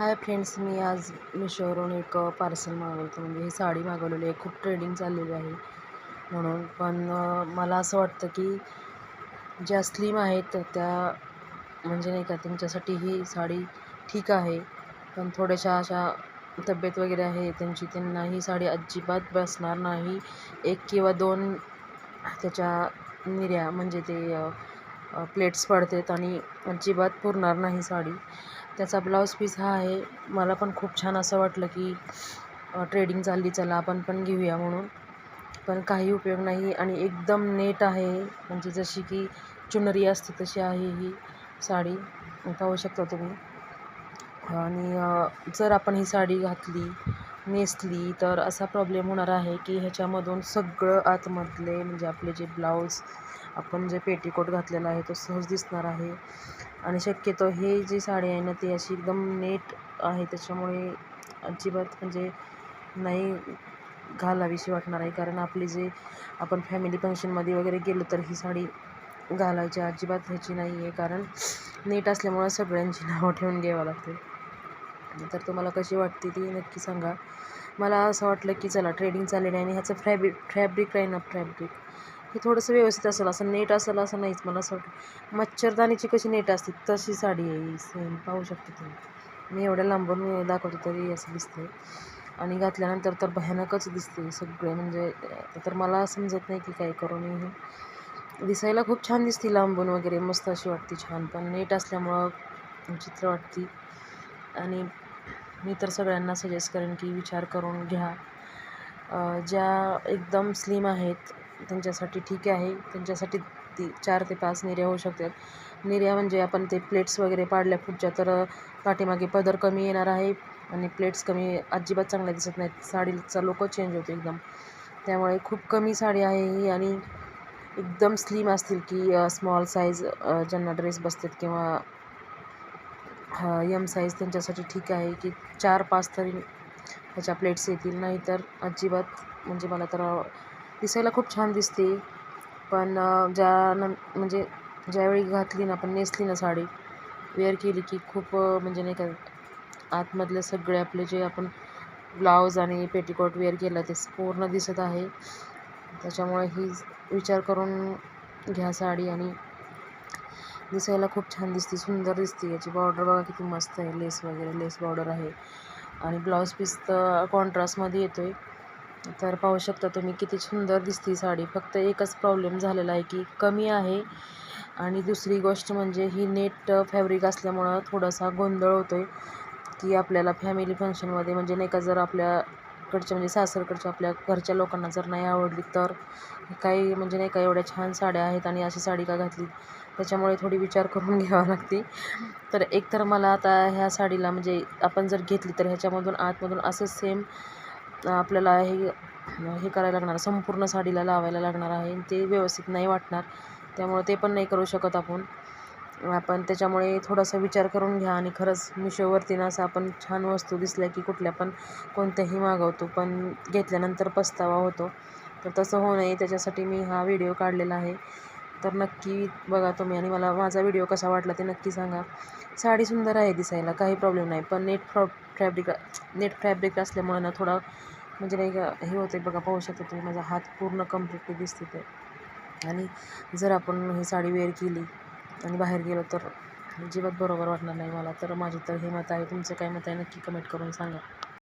Hi friends मी आज मिशोवरून एक पार्सल मागवलं होतं. म्हणजे ही साडी मागवलेली आहे. खूप ट्रेडिंग चाललेली आहे. म्हणून पण मला असं वाटतं की ज्या स्लिम आहेत त्या म्हणजे नाही का त्यांच्यासाठी ही साडी ठीक आहे. पण थोड्याशा अशा तब्येत वगैरे आहे त्यांची त्यांना ही साडी अजिबात बसणार नाही. एक किंवा दोन त्याच्या निर्या म्हणजे ते प्लेट्स पडतात आणि अजिबात पुरणार नाही साडी. त्याचा ब्लाऊज पीस हा आहे. मला पण खूप छान असं वाटलं की ट्रेडिंग चालली चला आपण पण घेऊया म्हणून. पण काही उपयोग नाही आणि एकदम नेट आहे. म्हणजे जशी की चुनरी असते तशी आहे ही साडी. पाहू शकता तुम्ही. आणि जर आपण ही साडी घातली नेसली तर असा प्रॉब्लेम होणार आहे की ह्याच्यामधून सगळं आतमधले म्हणजे आपले जे ब्लाऊज आपण जे पेटीकोट घातलेला आहे तो सहज दिसणार आहे. आणि शक्यतो हे जी साडी आहे ना ती अशी एकदम नेट आहे त्याच्यामुळे अजिबात म्हणजे नाही घालावीशी वाटणार आहे. कारण आपली जे आपण फॅमिली फंक्शनमध्ये वगैरे गेलो तर ही साडी घालायची अजिबात ह्याची नाही आहे कारण नीट असल्यामुळं सगळ्यांची नावं ठेवून घ्यावं लागते. तर तुम्हाला कशी वाटते ती नक्की सांगा. मला असं वाटलं की चला ट्रेडिंग चाललेलं आणि ह्याचं फॅब्रिक फॅब्रिक आहे ना फॅब्रिक हे थोडंसं व्यवस्थित असेल असं नेट असेल असं नाहीच मला असं वाटतं मच्छरदाणीची कशी नेट असते तशी साडी आहे ही सेम पाहू शकते तुम्ही. मी एवढ्या लांबून दाखवते तरी असं दिसते आणि घातल्यानंतर तर भयानकच दिसते सगळे म्हणजे तर मला समजत नाही की काय करू मी हे. दिसायला खूप छान दिसते लांबून वगैरे मस्त अशी वाटते छान. पण नेट असल्यामुळं चित्र वाटते. आणि मी तर सगळ्यांना सजेस्ट करेन की विचार करून घ्या. ज्या एकदम स्लिम आहेत त्यांच्यासाठी ठीक आहे. त्यांच्यासाठी ती चार ते पाच निर्या होऊ शकतात. निर्या म्हणजे आपण ते प्लेट्स वगैरे पाडल्या पुढच्या तर पाठीमागे पदर कमी येणार आहे आणि प्लेट्स कमी अजिबात चांगल्या दिसत नाहीत. साडीचा लोक चेंज होतो एकदम. त्यामुळे खूप कमी साडी आहे ही आणि एकदम स्लिम असतील की स्मॉल साईज ज्यांना ड्रेस बसतात किंवा यम साईज त्यांच्यासाठी ठीक आहे की चार पाच तरी ह्याच्या प्लेट्स येतील. नाही तर अजिबात म्हणजे मला तर दिसायला खूप छान दिसते. पण ज्या न म्हणजे ज्यावेळी घातली ना आपण नेसली ना साडी वेअर केली की खूप म्हणजे नाही का आतमधले सगळे आपले जे आपण ब्लाऊज आणि पेटीकोट वेअर केलं ते पूर्ण दिसत आहे. त्याच्यामुळे ही विचार करून घ्या साडी आणि दिसायला खूप छान दिसते सुंदर दिसते. याची बॉर्डर बघा किती मस्त आहे लेस वगैरे लेस बॉर्डर आहे. आणि ब्लाऊज पीस तर कॉन्ट्रास्टमध्ये येतो आहे तर पाहू शकता तुम्ही किती सुंदर दिसते साडी. फक्त एकच प्रॉब्लेम झालेला आहे की कमी आहे. आणि दुसरी गोष्ट म्हणजे ही नेट फॅब्रिक असल्यामुळं थोडासा गोंधळ होतो आहे की आपल्याला फॅमिली फंक्शनमध्ये म्हणजे नाही का जर आपल्या इकडच्या म्हणजे सासरकडच्या आपल्या घरच्या लोकांना जर नाही आवडली तर काही म्हणजे नाही का एवढ्या छान साड्या आहेत आणि अशी साडी का घातली? त्याच्यामुळे थोडी विचार करून घ्यावा लागते. तर एक तर मला आता ह्या साडीला म्हणजे आपण जर घेतली तर ह्याच्यामधून आतमधून असं सेम आपल्याला हे हे करायला लागणार संपूर्ण साडीला लावायला लागणार आहे ते व्यवस्थित नाही वाटणार. त्यामुळे ते पण नाही करू शकत आपण. आपण त्याच्यामुळे थोडासा विचार करून घ्या आणि खरंच मिशोवरती ना असं आपण छान वस्तू दिसल्या की कुठल्या पण कोणत्याही मागवतो पण घेतल्यानंतर पस्तावा होतो. तर तसं होऊ नये. त्याच्यासाठी मी हा व्हिडिओ काढलेला आहे. तर नक्की बघा तुम्ही आणि मला माझा व्हिडिओ कसा वाटला ते नक्की सांगा. साडी सुंदर आहे दिसायला काही प्रॉब्लेम नाही. पण नेट फ्रॉ फॅब्रिक नेट फॅब्रिक असल्यामुळे ना थोडा म्हणजे नाही का हे होते बघा पाहू शकता तुम्ही. माझा हात पूर्ण कम्प्लिटली दिसते ते आणि जर आपण ही साडी वेअर केली आणि बाहेर गेलो तर अजिबात बरोबर वाटणार नाही मला. तर माझी तर हे मत आहे तुमचं काय मत आहे नक्की कमेंट करून सांगा.